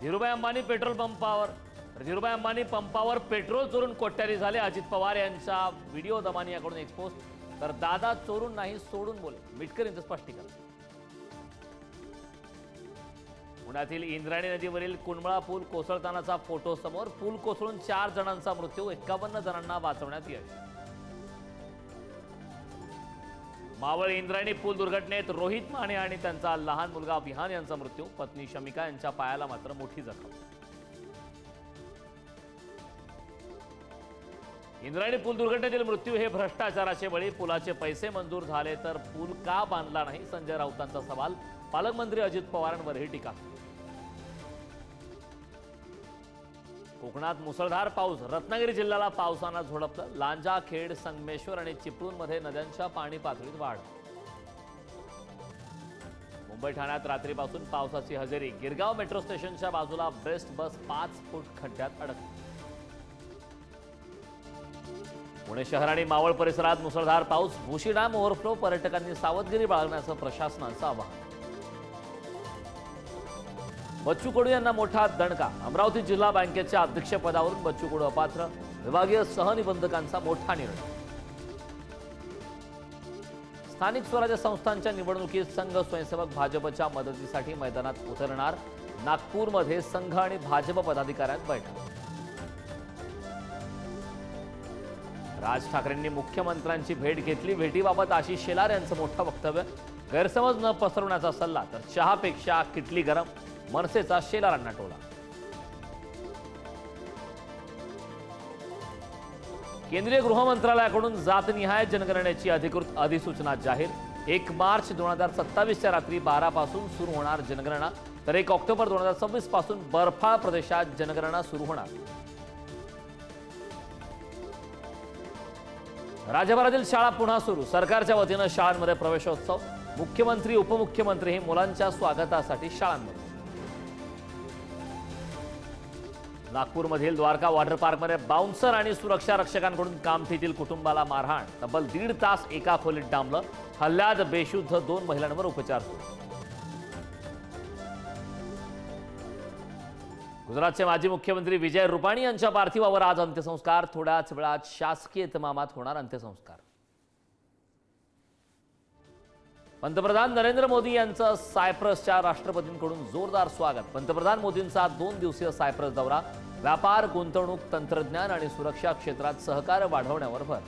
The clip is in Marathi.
धीरुभाई अंबानी पेट्रोल पंपावर. धीरुभाई अंबानी पंपावर पेट्रोल चोरून कोट्यारी झाले. अजित पवार यांचा व्हिडिओ दमानी याकडून एक्सपोज तर दादा चोरून नाही सोडून बोले. मिटकर यांचं स्पष्टीकरण. पुण्यातील इंद्रायणी नदीवरील कुंडमळा पूल कोसळतानाचा फोटो समोर पूल कोसळून चार जणांचा मृत्यू एकावन्न जणांना वाचवण्यात यश. मावळ इंद्रायणी पूल दुर्घटनेत रोहित माने आणि त्यांचा लहान मुलगा विहान यांचा मृत्यू. पत्नी शमिका यांच्या पायाला मात्र मोठी जखम. इंद्रायणी पूल दुर्घटनेतील मृत्यू हे भ्रष्टाचाराचे बळी. पुलाचे पैसे मंजूर झाले तर पूल का बांधला नाही? संजय राऊतांचा सवाल. पालकमंत्री अजित पवारांवरही टीका. कोकणात मुसळधार पाऊस. रत्नागिरी जिल्ह्याला पावसानं झोडपलं. लांजा खेड संगमेश्वर आणि चिपळूणमध्ये नद्यांच्या पाणी पातळीत वाढ. मुंबई ठाण्यात रात्रीपासून पावसाची हजेरी. गिरगाव मेट्रो स्टेशनच्या बाजूला बेस्ट बस पाच फूट खड्ड्यात अडकली. पुणे शहर आणि मावळ परिसरात मुसळधार पाऊस. भुशी डॅम ओव्हरफ्लो पर्यटकांनी सावधगिरी बाळगण्याचं प्रशासनाचं आवाहन. बच्चू कडू यांना मोठा दणका. अमरावती जिल्हा बँकेच्या अध्यक्षपदावरून बच्चू कडू अपात्र. विभागीय सहनिबंधकांचा मोठा निर्णय. स्थानिक स्वराज्य संस्थांच्या निवडणुकीत संघ स्वयंसेवक भाजपच्या मदतीसाठी मैदानात उतरणार. नागपूरमध्ये संघ आणि भाजप पदाधिकाऱ्यांत बैठक. राज ठाकरेंनी मुख्यमंत्र्यांची भेट घेतली. भेटीबाबत आशिष शेलार यांचं मोठं वक्तव्य. गैरसमज न पसरवण्याचा सल्ला तर चहापेक्षा किटली गरम. मनसेचा शेलारांना टोला. केंद्रीय गृह मंत्रालयाकडून जातनिहाय जनगणनेची अधिकृत अधिसूचना जाहीर. एक मार्च दोन हजार सत्तावीसच्या रात्री बारा पासून सुरू होणार जनगणना तर एक ऑक्टोबर दोन हजार सव्वीसपासून बर्फाळ प्रदेशात जनगणना सुरू होणार. राज्यभरातील शाळा पुन्हा सुरू. सरकारच्या वतीनं शाळांमध्ये प्रवेशोत्सव. मुख्यमंत्री उपमुख्यमंत्री हे मुलांच्या स्वागतासाठी शाळांमध्ये. नागपूरमधील द्वारका वॉटर पार्कमध्ये बाउन्सर आणि सुरक्षा रक्षकांकडून कामठीतील कुटुंबाला मारहाण. तब्बल दीड तास एका खोलीत डांबलं हल्ल्यात बेशुद्ध दोन महिलांवर उपचार सुरू. गुजरातचे माजी मुख्यमंत्री विजय रुपाणी यांच्या पार्थिवावर आज अंत्यसंस्कार. थोड्याच वेळात शासकीय इतमामात होणार अंत्यसंस्कार. पंतप्रधान नरेंद्र मोदी यांचं सायप्रसच्या राष्ट्रपतींकडून जोरदार स्वागत. पंतप्रधान मोदींचा दोन दिवसीय सायप्रस दौरा. व्यापार गुंतवणूक तंत्रज्ञान आणि सुरक्षा क्षेत्रात सहकार्य वाढवण्यावर भर.